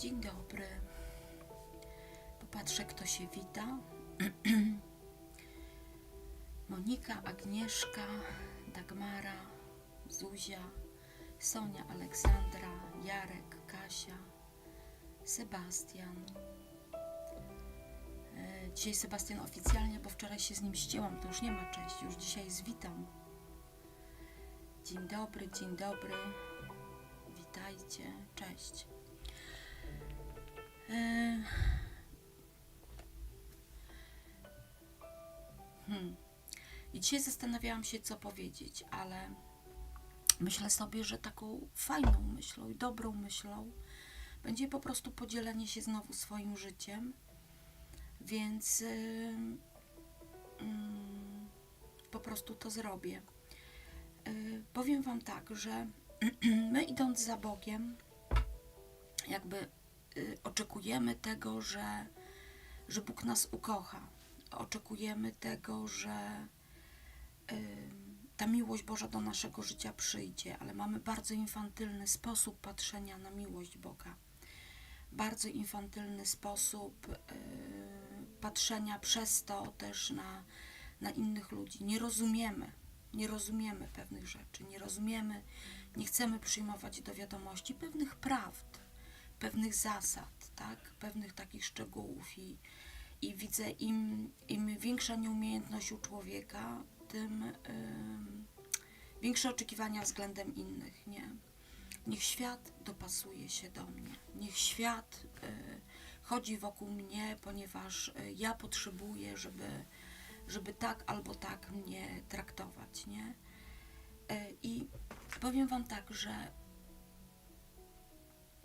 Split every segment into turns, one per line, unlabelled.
Dzień dobry. Popatrzę, kto się wita. Monika, Agnieszka, Dagmara, Zuzia, Sonia, Aleksandra, Jarek, Kasia, Sebastian. E, Dzisiaj Sebastian oficjalnie, bo wczoraj się z nim ścięłam, to już nie ma cześć, już dzisiaj zwitam. Dzień dobry, dzień dobry. Witajcie, cześć. Hmm. I dzisiaj zastanawiałam się, co powiedzieć, ale myślę sobie, że taką fajną myślą i dobrą myślą będzie po prostu podzielenie się znowu swoim życiem. Więc yy, mm, po prostu to zrobię. Yy, powiem Wam tak, że my idąc za Bogiem, jakby oczekujemy tego, że, że Bóg nas ukocha. Oczekujemy tego, że y, ta miłość Boża do naszego życia przyjdzie, ale mamy bardzo infantylny sposób patrzenia na miłość Boga. Bardzo infantylny sposób y, patrzenia przez to też na, na innych ludzi. Nie rozumiemy, nie rozumiemy pewnych rzeczy, nie rozumiemy, nie chcemy przyjmować do wiadomości pewnych prawd, pewnych zasad, tak? pewnych takich szczegółów i, i widzę im, im większa nieumiejętność u człowieka, tym ym, większe oczekiwania względem innych, nie? Niech świat dopasuje się do mnie, niech świat y, chodzi wokół mnie, ponieważ y, ja potrzebuję, żeby, żeby tak albo tak mnie traktować, nie? Y, I powiem Wam tak, że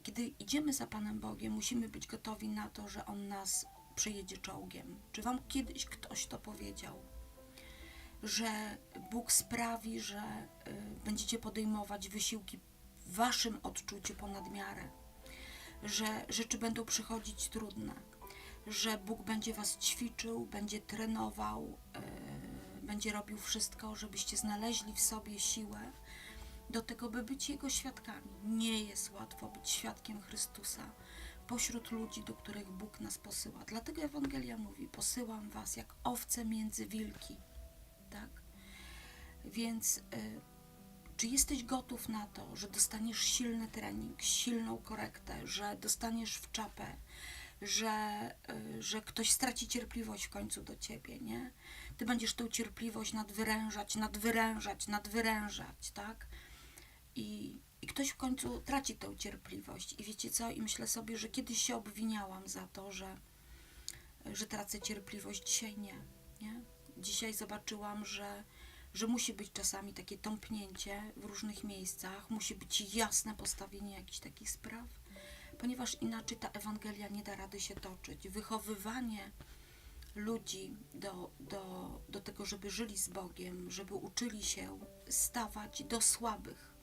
kiedy idziemy za Panem Bogiem, musimy być gotowi na to, że On nas przejedzie czołgiem. Czy Wam kiedyś ktoś to powiedział? Że Bóg sprawi, że y, będziecie podejmować wysiłki w Waszym odczuciu ponad miarę, że rzeczy będą przychodzić trudne, że Bóg będzie Was ćwiczył, będzie trenował, y, będzie robił wszystko, żebyście znaleźli w sobie siłę do tego, by być Jego świadkami. Nie jest łatwo być świadkiem Chrystusa pośród ludzi, do których Bóg nas posyła. Dlatego Ewangelia mówi: Posyłam Was jak owce między wilki. Tak? Więc y, czy jesteś gotów na to, że dostaniesz silny trening, silną korektę, że dostaniesz w czapę, że, y, że ktoś straci cierpliwość w końcu do ciebie, nie? Ty będziesz tę cierpliwość nadwyrężać, nadwyrężać, nadwyrężać, tak? I, I ktoś w końcu traci tę cierpliwość. I wiecie co? I myślę sobie, że kiedyś się obwiniałam za to, że, że tracę cierpliwość. Dzisiaj nie, nie? Dzisiaj zobaczyłam, że, że musi być czasami takie tąpnięcie w różnych miejscach, musi być jasne postawienie jakichś takich spraw, ponieważ inaczej ta Ewangelia nie da rady się toczyć. Wychowywanie ludzi do, do, do tego, żeby żyli z Bogiem, żeby uczyli się stawać do słabych,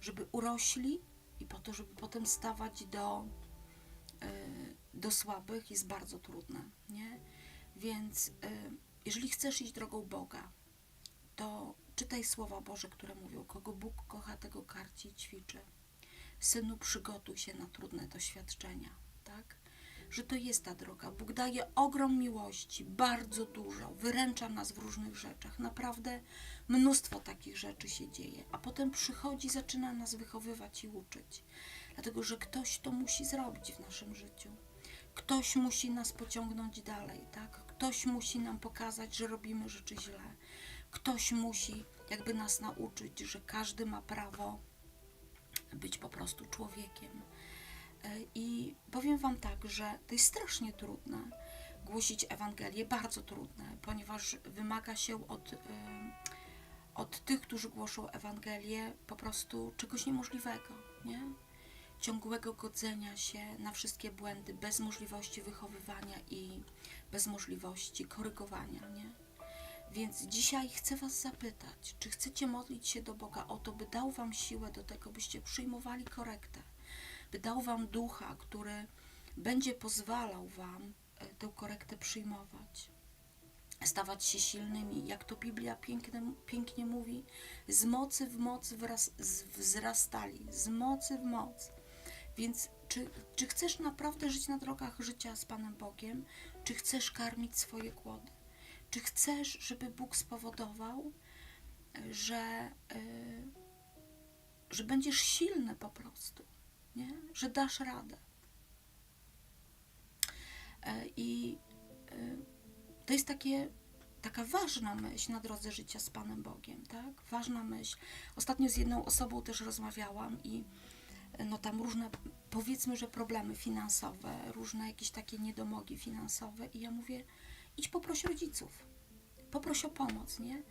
żeby urośli i po to, żeby potem stawać do, y, do słabych jest bardzo trudne, nie? Więc y, jeżeli chcesz iść drogą Boga, to czytaj słowa Boże, które mówią, kogo Bóg kocha, tego karci i ćwiczy. Synu, przygotuj się na trudne doświadczenia, tak? Że to jest ta droga. Bóg daje ogrom miłości, bardzo dużo, wyręcza nas w różnych rzeczach. Naprawdę mnóstwo takich rzeczy się dzieje, a potem przychodzi, zaczyna nas wychowywać i uczyć. Dlatego, że ktoś to musi zrobić w naszym życiu. Ktoś musi nas pociągnąć dalej, tak? Ktoś musi nam pokazać, że robimy rzeczy źle. Ktoś musi jakby nas nauczyć, że każdy ma prawo być po prostu człowiekiem. E, I powiem Wam tak, że to jest strasznie trudne głosić Ewangelię, bardzo trudne, ponieważ wymaga się od, y, od tych, którzy głoszą Ewangelię, po prostu czegoś niemożliwego, nie? Ciągłego godzenia się na wszystkie błędy, bez możliwości wychowywania i bez możliwości korygowania, nie? Więc dzisiaj chcę Was zapytać, czy chcecie modlić się do Boga o to, by dał Wam siłę do tego, byście przyjmowali korektę, by dał Wam ducha, który będzie pozwalał Wam e, tę korektę przyjmować, stawać się silnymi, jak to Biblia piękne, pięknie mówi, z mocy w moc wraz, z- wzrastali, z mocy w moc. Więc czy, czy chcesz naprawdę żyć na drogach życia z Panem Bogiem? Czy chcesz karmić swoje głody? Czy chcesz, żeby Bóg spowodował, że, y, że będziesz silny po prostu, nie? że dasz radę? E, I y, to jest takie, taka ważna myśl na drodze życia z Panem Bogiem, tak? Ważna myśl. Ostatnio z jedną osobą też rozmawiałam i y, no tam różne, powiedzmy, że problemy finansowe, różne jakieś takie niedomogi finansowe i ja mówię, idź poproś rodziców, poproś o pomoc, nie?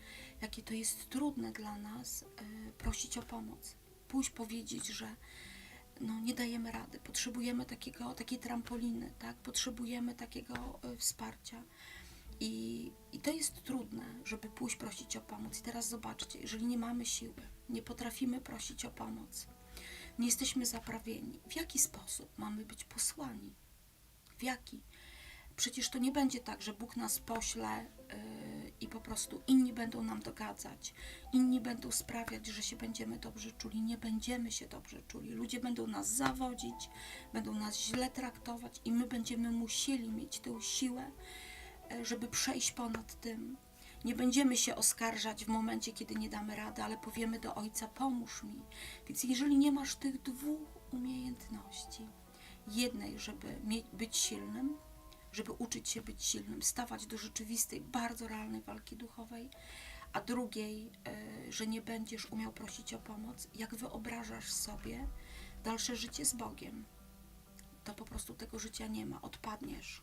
Jakie to jest trudne dla nas y, prosić o pomoc. Pójść powiedzieć, że no, nie dajemy rady, potrzebujemy takiego, takiej trampoliny, tak? Potrzebujemy takiego y, wsparcia. I, I to jest trudne, żeby pójść prosić o pomoc. I teraz zobaczcie, jeżeli nie mamy siły, nie potrafimy prosić o pomoc, nie jesteśmy zaprawieni, w jaki sposób mamy być posłani? W jaki? Przecież to nie będzie tak, że Bóg nas pośle yy, i po prostu inni będą nam dogadzać, inni będą sprawiać, że się będziemy dobrze czuli. Nie będziemy się dobrze czuli. Ludzie będą nas zawodzić, będą nas źle traktować i my będziemy musieli mieć tę siłę, yy, żeby przejść ponad tym. Nie będziemy się oskarżać w momencie, kiedy nie damy rady, ale powiemy do Ojca: pomóż mi. Więc jeżeli nie masz tych dwóch umiejętności, jednej, żeby być silnym, żeby uczyć się być silnym, stawać do rzeczywistej, bardzo realnej walki duchowej, a drugiej, y, że nie będziesz umiał prosić o pomoc, jak wyobrażasz sobie dalsze życie z Bogiem, to po prostu tego życia nie ma, odpadniesz.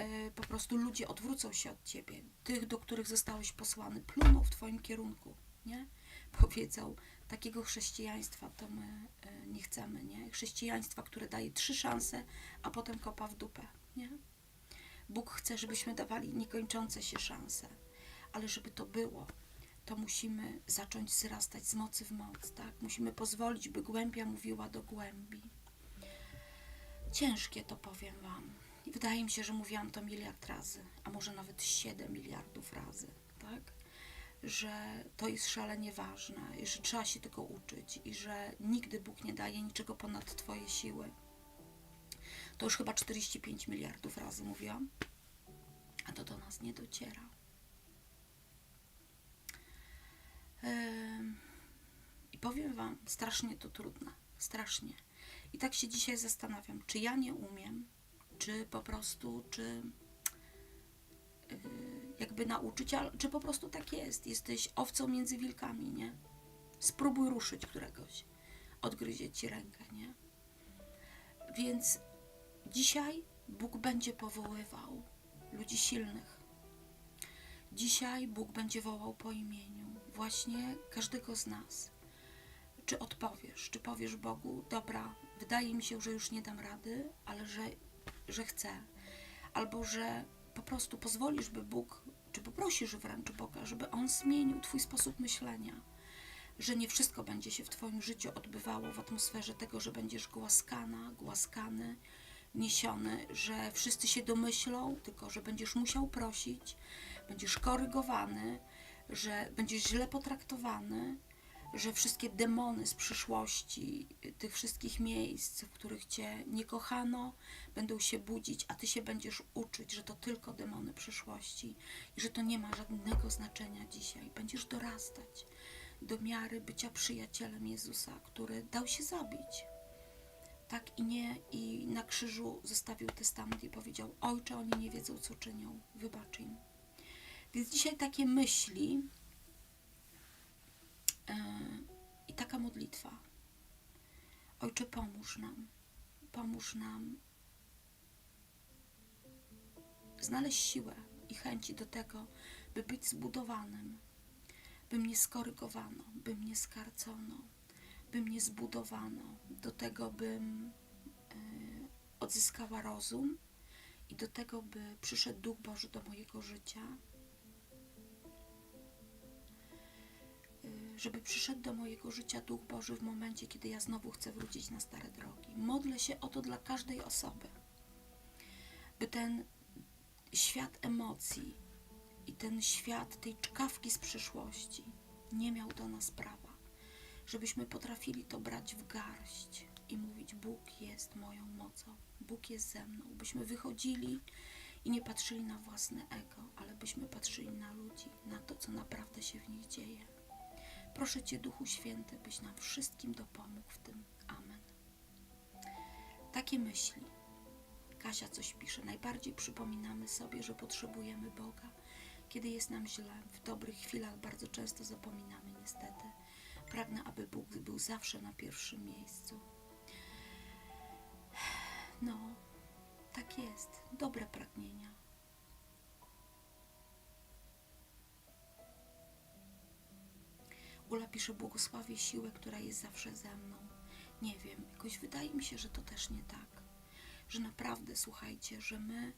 Y, Po prostu ludzie odwrócą się od ciebie. Tych, do których zostałeś posłany, pluną w twoim kierunku, nie? Powiedzą, takiego chrześcijaństwa to my y, nie chcemy, nie? Chrześcijaństwa, które daje trzy szanse, a potem kopa w dupę, nie? Bóg chce, żebyśmy dawali niekończące się szanse, ale żeby to było, to musimy zacząć wzrastać z mocy w moc, tak? Musimy pozwolić, by głębia mówiła do głębi. Ciężkie to powiem Wam. Wydaje mi się, że mówiłam to miliard razy, a może nawet 7 miliardów razy, tak? Że to jest szalenie ważne i że trzeba się tego uczyć i że nigdy Bóg nie daje niczego ponad Twoje siły. To już chyba 45 miliardów razy mówiłam, a to do nas nie dociera. I powiem Wam, strasznie to trudne, strasznie. I tak się dzisiaj zastanawiam, czy ja nie umiem, czy po prostu, czy yy, jakby nauczyć, czy po prostu tak jest. Jesteś owcą między wilkami, nie? Spróbuj ruszyć któregoś, odgryzie ci rękę, nie? Więc dzisiaj Bóg będzie powoływał ludzi silnych. Dzisiaj Bóg będzie wołał po imieniu właśnie każdego z nas. Czy odpowiesz, czy powiesz Bogu, dobra, wydaje mi się, że już nie dam rady, ale że, że chcę. Albo że po prostu pozwolisz, by Bóg, czy poprosisz wręcz Boga, żeby On zmienił Twój sposób myślenia. Że nie wszystko będzie się w Twoim życiu odbywało w atmosferze tego, że będziesz głaskana, głaskany, niesiony, że wszyscy się domyślą, tylko że będziesz musiał prosić, będziesz korygowany, że będziesz źle potraktowany, że wszystkie demony z przyszłości, tych wszystkich miejsc, w których cię nie kochano, będą się budzić, a ty się będziesz uczyć, że to tylko demony przyszłości i że to nie ma żadnego znaczenia dzisiaj. Będziesz dorastać do miary bycia przyjacielem Jezusa, który dał się zabić. Tak i nie, i na krzyżu zostawił testament i powiedział: Ojcze, oni nie wiedzą, co czynią, wybacz im. Więc dzisiaj takie myśli yy, i taka modlitwa. Ojcze, pomóż nam, pomóż nam znaleźć siłę i chęci do tego, by być zbudowanym, by mnie skorygowano, by mnie skarcono, by mnie zbudowano, do tego, bym yy, odzyskała rozum i do tego, by przyszedł Duch Boży do mojego życia y, żeby przyszedł do mojego życia Duch Boży w momencie, kiedy ja znowu chcę wrócić na stare drogi. Modlę się o to dla każdej osoby, by ten świat emocji i ten świat tej czkawki z przyszłości nie miał do nas prawa, żebyśmy potrafili to brać w garść, i mówić: Bóg jest moją mocą, Bóg jest ze mną. Byśmy wychodzili i nie patrzyli na własne ego, ale byśmy patrzyli na ludzi, na to, co naprawdę się w nich dzieje. Proszę Cię, Duchu Święty, byś nam wszystkim dopomógł w tym. Amen. Takie myśli. Kasia coś pisze. Najbardziej przypominamy sobie, że potrzebujemy Boga. Kiedy jest nam źle, w dobrych chwilach bardzo często zapominamy niestety. Pragnę, aby Bóg był zawsze na pierwszym miejscu. No, tak jest. Dobre pragnienia. Ula pisze, błogosławię siłę, która jest zawsze ze mną. Nie wiem, jakoś wydaje mi się, że to też nie tak. Że naprawdę, słuchajcie, że my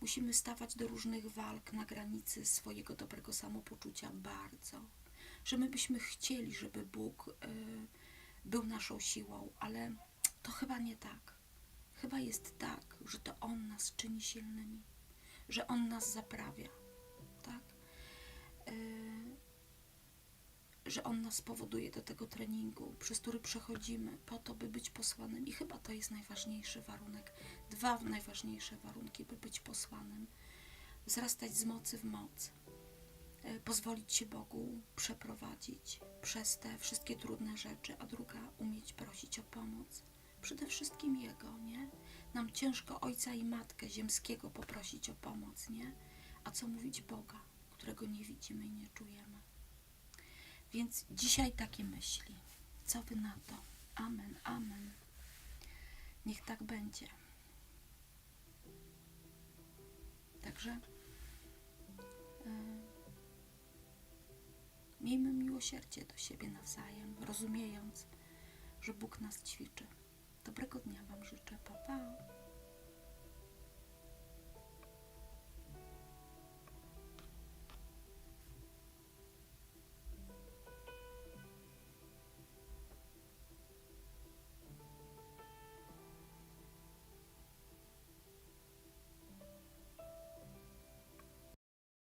musimy stawać do różnych walk na granicy swojego dobrego samopoczucia bardzo. Że my byśmy chcieli, żeby Bóg y, był naszą siłą, ale to chyba nie tak. Chyba jest tak, że to On nas czyni silnymi, że On nas zaprawia, tak? Y, że On nas powoduje do tego treningu, przez który przechodzimy po to, by być posłanym. I chyba to jest najważniejszy warunek. Dwa najważniejsze warunki, by być posłanym. Wzrastać z mocy w moc. Y, Pozwolić się Bogu przeprowadzić przez te wszystkie trudne rzeczy, a druga umieć prosić o pomoc. Przede wszystkim Jego, nie? Nam ciężko Ojca i Matkę Ziemskiego poprosić o pomoc, nie? A co mówić Boga, którego nie widzimy i nie czujemy. Więc dzisiaj takie myśli. Co wy na to? Amen, amen. Niech tak będzie. Także y, miejmy miłosierdzie do siebie nawzajem, rozumiejąc, że Bóg nas ćwiczy. Dobrego dnia Wam życzę. Pa, pa.